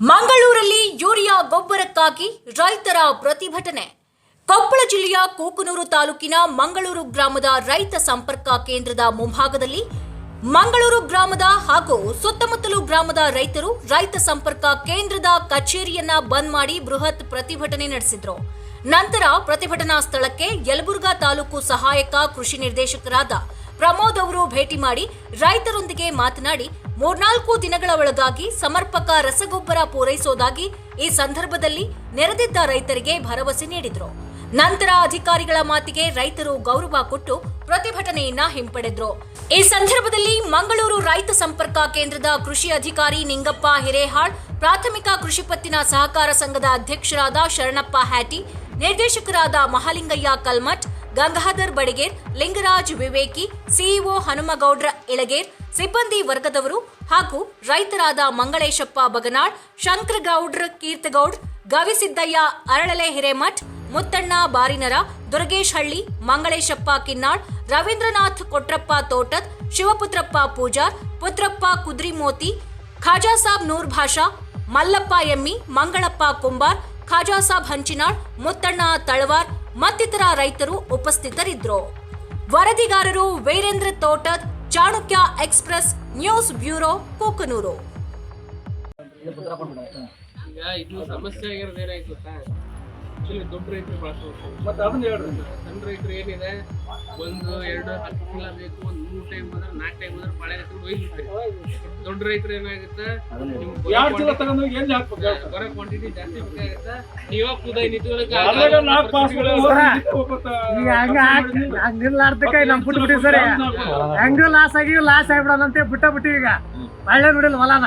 ರಸಗೊಬ್ಬರಕ್ಕಾಗಿ ರೈತರ ಪ್ರತಿಭಟನೆ. ಕೊಪ್ಪಳ ಜಿಲ್ಲೆಯ ಕೂಕನೂರು ತಾಲೂಕಿನ ಮಂಗಳೂರು ಗ್ರಾಮದ ರೈತ ಸಂಪರ್ಕ ಕೇಂದ್ರದ ಮುಂಭಾಗದಲ್ಲಿ ಮಂಗಳೂರು ಗ್ರಾಮದ ಹಾಗೂ ಸುತ್ತಮುತ್ತಲು ಗ್ರಾಮದ ರೈತರು ರೈತ ಸಂಪರ್ಕ ಕೇಂದ್ರದ ಕಚೇರಿಯನ್ನ ಬಂದ್ ಮಾಡಿ ಬೃಹತ್ ಪ್ರತಿಭಟನೆ ನಡೆಸಿದ್ರು. ನಂತರ ಪ್ರತಿಭಟನಾ ಸ್ಥಳಕ್ಕೆ ಯಲಬುರ್ಗಾ ತಾಲೂಕು ಸಹಾಯಕ ಕೃಷಿ ನಿರ್ದೇಶಕರಾದ ಪ್ರಮೋದ್ ಅವರು ಭೇಟಿ ಮಾಡಿ ರೈತರೊಂದಿಗೆ ಮಾತನಾಡಿ ಮೂರ್ನಾಲ್ಕು ದಿನಗಳ ಒಳಗಾಗಿ ಸಮರ್ಪಕ ರಸಗೊಬ್ಬರ ಪೂರೈಸೋದಾಗಿ ಈ ಸಂದರ್ಭದಲ್ಲಿ ನೆರೆದಿದ್ದ ರೈತರಿಗೆ ಭರವಸೆ ನೀಡಿದ್ರು. ನಂತರ ಅಧಿಕಾರಿಗಳ ಮಾತಿಗೆ ರೈತರು ಗೌರವ ಕೊಟ್ಟು ಪ್ರತಿಭಟನೆಯನ್ನ ಹಿಂಪಡೆದ್ರು. ಈ ಸಂದರ್ಭದಲ್ಲಿ ಮಂಗಳೂರು ರೈತ ಸಂಪರ್ಕ ಕೇಂದ್ರದ ಕೃಷಿ ಅಧಿಕಾರಿ ನಿಂಗಪ್ಪ ಹಿರೇಹಾಳ್, ಪ್ರಾಥಮಿಕ ಕೃಷಿ ಪತ್ತಿನ ಸಹಕಾರ ಸಂಘದ ಅಧ್ಯಕ್ಷರಾದ ಶರಣಪ್ಪ ಹ್ಯಾಟಿ, ನಿರ್ದೇಶಕರಾದ ಮಹಾಲಿಂಗಯ್ಯ ಕಲ್ಮಠ್ ಗಂಗಾಧರ್ ಬಡಿಗೇರ್, ಲಿಂಗರಾಜ್ ವಿವೇಕಿ, ಸಿಇಒ ಹನುಮಗೌಡ್ರ ಇಳಗೇರ್, ಸಿಬ್ಬಂದಿ ವರ್ಗದವರು ಹಾಗೂ ರೈತರಾದ ಮಂಗಳೇಶಪ್ಪ ಬಗನಾಳ್, ಶಂಕರಗೌಡ್ರ ಕೀರ್ತಗೌಡ್, ಗವಿಸಿದ್ದಯ್ಯ ಅರಳಲೆ ಹಿರೇಮಠ್, ಮುತ್ತಣ್ಣ ಬಾರಿನರ ದುರ್ಗೇಶ್ ಹಳ್ಳಿ ಮಂಗಳೇಶಪ್ಪ ಕಿನ್ನಾಳ್, ರವೀಂದ್ರನಾಥ್ ಕೊಟ್ರಪ್ಪ ತೋಟದ್, ಶಿವಪುತ್ರಪ್ಪ ಪೂಜಾರ್, ಪುತ್ರಪ್ಪ ಕುದ್ರಿಮೋತಿ, ಖಾಜಾ ಸಾಬ್ ನೂರ್ ಭಾಷಾ, ಮಲ್ಲಪ್ಪ ಎಮ್ಮಿ, ಮಂಗಳಪ್ಪ ಕುಂಬಾರ್, ಖಾಜಾ ಸಾಬ್ ಹಂಚಿನಾಳ್, ಮುತ್ತಣ್ಣ ತಳವಾರ್ ಮತ್ತಿತರ ರೈತರು ಉಪಸ್ಥಿತರಿದ್ದರು. ವರದಿಗಾರರು Virendra Totad Chanakya express news bureau, Koknur. ಸಮಸ್ಯೆ ಆಗಿರೋದು ಏನಾಯ್ತು ಗೊತ್ತಾ ಆಕ್ಚುಲಿ ದೊಡ್ಡ ರೈತರು ಬಳಸಬೇಕು ಮತ್ತೆ ಅದನ್ನ ಹೇಳ್ರಿ ಸಣ್ಣ ರೈತರು ಏನಿದೆ ಒಂದು ಎರಡು ಹತ್ತು ತಿಂಗಳ ಬೇಕು ಒಂದು ಮೂರು ಟೈಮ್ ಬಂದ್ರೆ ನಾಲ್ಕು ಟೈಮ್ ಬಂದ್ರೆ ಬಾಳೆ ರೈತರು ಒಯ್ದ್ಬಿಡ್ತಾರೆ. ದೊಡ್ಡ ರೈತರು ಏನಾಗುತ್ತೆ ನಿಮ್ಗೆ ಎರಡು ಚೀಲ ತಗೊಂಡು ಎಲ್ಲಿ ಹಾಕ್ಬೇಕು? ಹೇಳ್ರಿ? ಬರೋ ಕ್ವಾಂಟಿಟಿ ಜಾಸ್ತಿ ಬೇಕಾಗುತ್ತೆ. ನೀವ ನಮ್ ಬಿಟ್ಟು ಬಿಟ್ಟಿವಿ ಸರಿ. ಹೆಂಗ ಲಾಸ್ ಆಗಿ ಲಾಸ್ ಆಗ್ಬಿಡೋದಂತೆ ಬಿಟ್ಟ ಬಿಟ್ಟಿವಿ ಈಗ. ಒಳ್ಳೆ ಬಿಡಿಲ್ಲ ಹೊಲನ.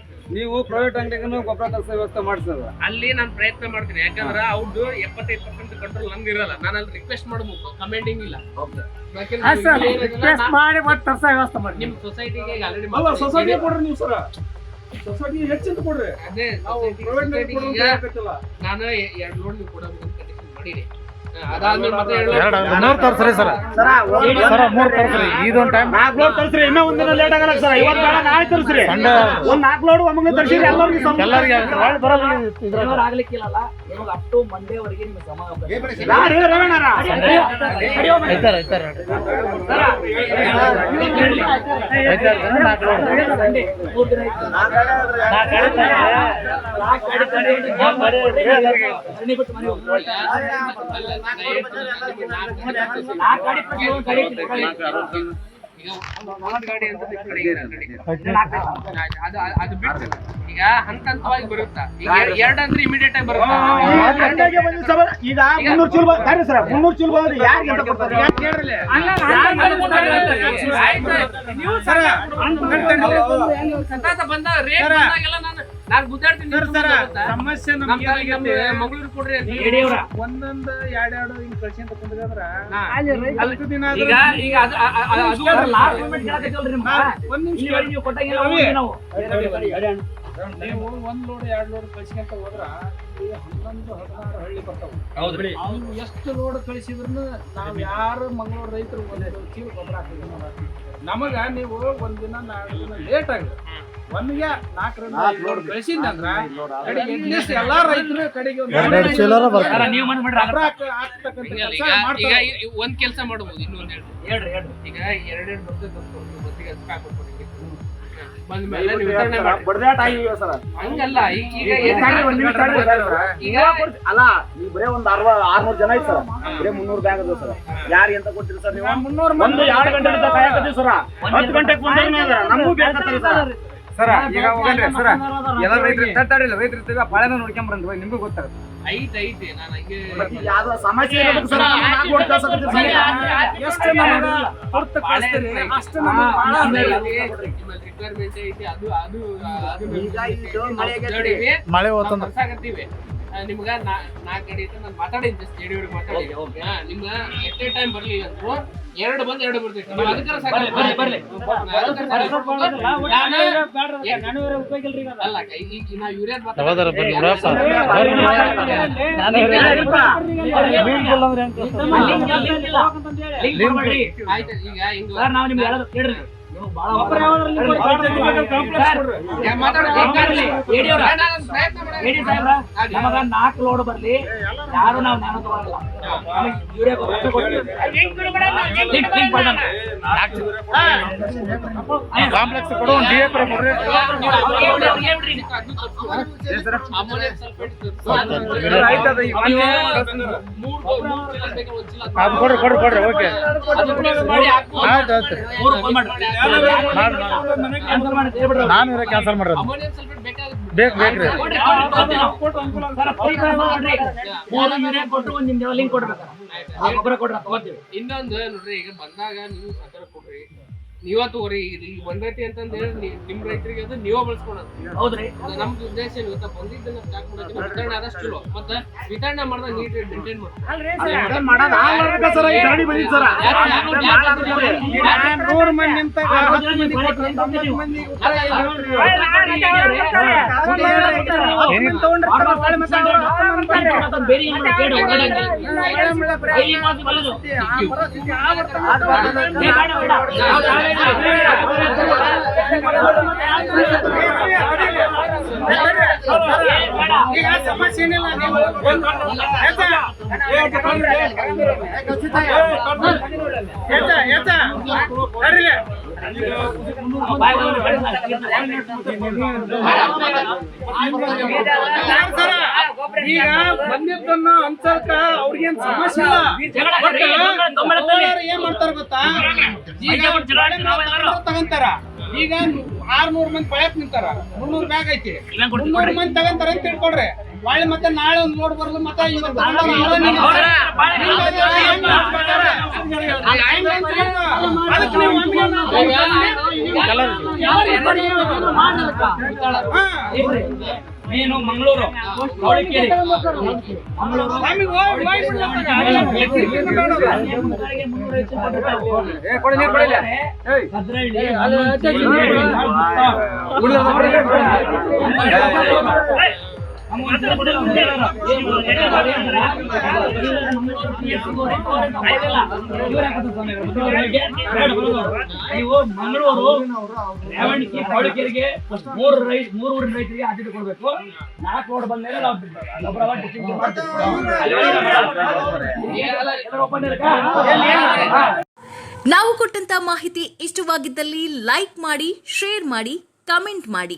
ನೀವು ಪ್ರೈವೇಟ್ ಅಂಗಡಿಗೂ ಗೊಬ್ಬರ ತರಿಸೋ ವ್ಯವಸ್ಥೆ ಮಾಡಿಸೋದು. ಅಲ್ಲಿ ನಾನು ಪ್ರಯತ್ನ ಮಾಡ್ತೀನಿ. ಯಾಕಂದ್ರೆ ಅವ್ರದ್ದು ಎಪ್ಪತ್ತೈದು ಪರ್ಸೆಂಟ್ ಕಂಟ್ರೋಲ್ ನಂಗೆ ಇರಲ್ಲ. ನಾನು ಅಲ್ಲಿ ರಿಕ್ವೆಸ್ಟ್ ಮಾಡ್ಬೇಕು. ಕಮೆಂಡಿಂಗ್ ಇಲ್ಲ. ನಿಮ್ಮ ಮಾಡಿ ಮತ್ತೆ ತರ್ಸ ವ್ಯವಸ್ಥೆ ಮಾಡಿ. ನಿಮ್ ಸೊಸೈಟಿಗೆ ಆಲ್ರೆಡಿ ಅಲ್ಲ ಸೊಸೈಟಿ ಕೊಡ್ರಿ ನೀವು ಸರ. ಸೊಸೈಟಿ ಹೆಚ್ಚಿಂದ ಕೊಡ್ರಿ. ಅದೇ ನಾವು ಪ್ರೈವೇಟ್ ಕೊಡೋದು ನಾನು ಎರಡು ಲೋಡ್ ನೀವು ಕೊಡಬೇಕು ಅಂತ ಕಂಡೀಷನ್ ಮೂರ್ ತರ್ಸ್ರಿ ಸರ್ ಸರ ಮೂರ್ ತರ್ಸ್ರಿ ಇದೊಂದ್ ಟೈಮ್ ನಾಲ್ಕು ಲೋಡ್ ತರ್ಸ್ರಿ ಇನ್ನೂ ಒಂದಿನ ಲೇಟ್ ಆಗಲ್ಲ ಸರ್ ಇವತ್ತು ಬೇಡ ನಾಳೆ ತರ್ಸ್ರಿ ಒಂದ್ ನಾಲ್ಕು ಲೋಡ್ ಒಮ್ಮೆ ತರ್ಸಿರಿ ಎಲ್ಲರಿಗೂ ಬರಲ್ಲ. ಆಗ್ಲಿಕ್ಕಿಲ್ಲ ನಿಮಗೆ ಅಪ್ ಟು ಮಂಡೇ ವರೆಗೆ ನಿಮಗೆ ಸಮಯ ಈಗ ಹಂತ ಹಂತವಾಗಿ ಬರುತ್ತಾ ಈಗ ಎರ- ಎರಡ್ ಅಂದ್ರೆ ಇಮಿಡಿಯೇಟ್ ಆಗಿ ಬರುತ್ತಾ ಈಗ ಮುನ್ನೂರು ಚೀಲ ಬರ್ರಿ ಸರ್ ಮುನ್ನೂರು ಚೀಲ ಬಂದ್ರೆ ಯಾರಿಗೆ ಅಂತ ಕೊಡ್ತಾರೆ? ಸತತ ಬಂದ ರೇಟ್ ಬಂದಾಗೆಲ್ಲ ನಾನು ಗುದ್ದಾಡ್ತೀನಿ? ಸಮಸ್ಯೆ ನಮ್ ನಮ್ಗೆ ಏನಾಗೈತೆ? ಮಂಗಳೂರು ಕೊಡ್ರಿ ಅಂತ. ಹೇಳಿ. ಒಂದೊಂದು ಎರಡೆರಡು ಹಿಂಗ್ ಕಳ್ಸ್ಕೊಂತ ಕುಂದ್ರಂದ್ರ. ಹತ್ತು ದಿನ ಆದ್ರೆ ಈಗ ಈಗ ಅದು ಅದು- ನಿಮ್ಗೆ? ಒಂದ್ ನಿಮಿಷ. ನೀವು ಕೊಟ್ಟಂಗಿಲ್ಲ ನಾವು ನೀವು. ಒಂದ್ ಲೋಡ್ ಎರಡ್ ಲೋಡ್ ಕಳ್ಸ್ಕೊಂತ ಹೋದ್ರ ಹನ್ನೊಂದು ಹದಿನಾರು ಹಳ್ಳಿ ಬರ್ತಾವ. ಅವ್ನು ಎಷ್ಟು ಲೋಡ್ ಕಳಿಸಿದ್ರು ನಾವ್ ಯಾರು ಮಂಗಳೂರು ರೈತರು ಒಂದು ಚೀಲ ಗೊಬ್ಬರ ಹಾಕಿದ್ವಿ ನಮಗ ನೀವು ಒಂದ್ ದಿನ ನಾಲ್ಕು ದಿನ ಲೇಟ್ ಆಗಿದೆ ಒಂದಿಗೆ ನಾಲ್ಕರಿಂದ ಐದು ಲೋಡ್ ಕಳಿಸಿದ್ದೆ ಅಂದ್ರ? ಕಡೆಗೆ at ಎಲ್ಲಾ ರೈತರು ಕಡೆಗೆ ಒಂದು ಎರಡೆರಡು ಚೀಲರ ನೀವು ಹಾಕ- ಹಾಕ್ತಕ್ಕಂಥ ಈಗ ಕೆಲ್ಸ ಈಗ ಈಗ ಒಂದ್ ಕೆಲಸ ಮಾಡಬಹುದು ಇನ್ನೊಂದ್ ಹೇಳ್ರಿ ಹೇಳ್ರಿ ಹೇಳ್ರಿ ಈಗ ಎರಡೆರಡು ಬರ್ತದೆ ಗೊತ್ತಿಗೆ ಸ್ಟಾಕ್ ಬಂದ ಮೇಲೆ ನೀವು ವಿತರಣೆ ಮಾಡಿ. ಬಡ್ದಾಟ ಆಗಿವೆ ಸರ್ ಹಂಗಲ್ಲ ಈಗ ಈಗ ತಡ್ರಿ, ಒಂದ್ ನಿಮಿಷ ತಡ್ರಿ ಸರ್. ಈಗ ಅಲ್ಲ ನೀವು ಬರೇ ಒಂದ್ ಅರ್ವ ಆರ್ನೂರ್ ಜನ ಐತ್ ಸರ್. ಬರೇ ಮುನ್ನೂರು ಬ್ಯಾಗ್ ಅದ ಸರ್. ಯಾರಿಗೆ ಅಂತ ಕೊಡ್ತೀರಿ ಸರ್ ನೀವು. ಮುನ್ನೂರು ಒಂದು ಎರಡು ಗಂಟೆ ಕಾಯಕತ್ತೀವಿ ಸರ್. ಹತ್ತು ಗಂಟೆಗೆ ಬಂದ್ರೆ ನಮಗೂ ಬೇಕಂತಾರೆ ಸರ್. ಸರ ಈಗ ಹೋಗಲ್ರಿ ಸರ. ಎಲ್ಲ ರೈತರು ತಟ್ಟಾಡಿಲ್ಲ ರೈತರು ಇರ್ತೀವಿ ಪಾಳೆನ ನೋಡ್ಕೊಂಬರಂತ ನಿಮ್ಗೂ ಗೊತ್ತಾಗುತ್ತೆ. ಐತೆ ಐತಿ ನಾನು ಹಂಗೆ ಯಾವ ಸಮಸ್ಯೆ ಇರೋದಕ್ಕೆ ಸರ್ ನಮ್ಗೆ ನಾಲ್ಕು ಲೋಡ್ ಕಳ್ಸಕತ್ತೀರಿ ಸರ್. ಎಷ್ಟು ನಮಗ ಹೊರ್ತು ಕಳಿಸ್ತೀರಿ ಅಷ್ಟು ನಮಗ್ ಭಾಳ ರಿಕ್ವೈರ್ಮೆಂಟ್ ಐತಿ ಅದು ಅದು ಮಳೆ ಹೋತಂದ್ರ. ನಿಮ್ಗ ನಾ- ನಾಲ್ಕ್ ಗಾಡಿ ಅಂತ ನಾನು ಮಾತಾಡಿದ್ದೆ ಸ್ಟೇಡಿಯವ್ರಿಗೆ ಮಾತಾಡಿ. ಹಾ, ನಿಮ್ಗ ಎಟ್ ಎ ಟೈಮ್ ಬರ್ಲಿ ಅಂದ್ರು ಎರಡು ಬಂದ್ ಎರಡು ಬರ್ತೈತಿ ನೀವು ಅದಕ್ಕಾರ ಸಾಕು. ಅದಕ್ಕಾರ ಸಾಕು. ನಾನು- ಅಲ್ಲ ಈಗ ಯೂರಿಯಾದ್. ಆಯ್ತು ಹಿಂಗ ನಾವು ನಿಮ್ಗೆ ಹೇಳೋದು ನಮಗ ನಾಲ್ಕು ಲೋಡ್ ಬರ್ಲಿ ಯಾರು ನಾವು ಜ್ಞಾನ ತಗೊಳಲ್ಲ. ಕಾಂಪ್ಲೆಕ್ಸ್ ಕೊಡು ಡಿ ಎ ಕೊಡ್ರಿ ಕೊಡ್ರಿ ಕೊಡ್ರಿ ಕೊಡ್ರಿ ಓಕೆ. ಆಯ್ತು ಆಯ್ತು ನಾನು ಇರೋ ಕ್ಯಾನ್ಸಲ್ ಬೇಕಾಗುತ್ತೆ ಬೇಕು ಬೇಕ್ರಿ ಇನ್ನೊಂದು ನೋಡ್ರಿ ಈಗ ಬಂದಾಗ ನೀವು ನೀವ ತಗೋರಿ ಇಲ್ಲಿ ಬಂದೈತಿ ಅಂತಂದ್ ಹೇಳಿ ನಿಮ್ ರೈತರಿಗೆ ಅದು ನೀವ ಬಳಸ್ಕೊಳೋದು ಹೌದ್ರಿ ನಮ್ದು ಉದ್ದೇಶ ಏನು ಗೊತ್ತಾ ಬಂದಿದ್ದನ್ನ ಸ್ಟಾಕ್ ಮಾಡೋದು ವಿತರಣೆ ಆದಷ್ಟು ಚಲೋ ಮತ್ತೆ ವಿತರಣೆ ಮಾಡಿದಾಗ ನೀಟ್ ಮೇಂಟೈನ್ ನೂರು ಈಗ ಸಮಸ್ಯೆ ಏನಿಲ್ಲ ನೀವು ಈಗ ಬಂದಿದ್ದನ್ನ ಅನ್ಸಲ್ಕ ಅವ್ರಿಗೇನ್ ಸಮಸ್ಯೆ ಇಲ್ಲ. ಏನ್ ಮಾಡ್ತಾರ? ಗೊತ್ತಾ? ಈಗ ತಗೊಂತಾರ. ಈಗ ಆರ್ನೂರ್ ಮಂದಿ ಪಳಕ್ ನಿಂತಾರ. ಮುನ್ನೂರ್ ಬ್ಯಾಗ್ ಐತಿ. ಮುನ್ನೂರ್. ಮಂದಿ ತಗೊಂತಾರ ಅಂತ ತಿಳ್ಕೊಡ್ರಿ ಒಳ್ಳೆ ಮತ್ತೆ ನಾಳೆ ಒಂದು ನೋಡ್ ಬರ್ಲು ಮತ್ತೆ? ಬಾಳೆ. ನೀನು ಮಂಗಳೂರು ಚೌಳಿಕೇರಿ ಮಂಗಳೂರು ನೀವು ಮೂರು ರೈ ಮೂರು ಊರಿನ ರೈತರಿಗೆ ಆದ್ಯತೆ ನಾಲ್ಕು ರೋಡ್ ಬಂದ್ಮೇಲೆ ನಾವು ನಾವು ಕೊಟ್ಟಂತ ಮಾಹಿತಿ ಇಷ್ಟವಾಗಿದ್ದಲ್ಲಿ ಲೈಕ್ ಮಾಡಿ ಶೇರ್ ಮಾಡಿ ಕಮೆಂಟ್ ಮಾಡಿ.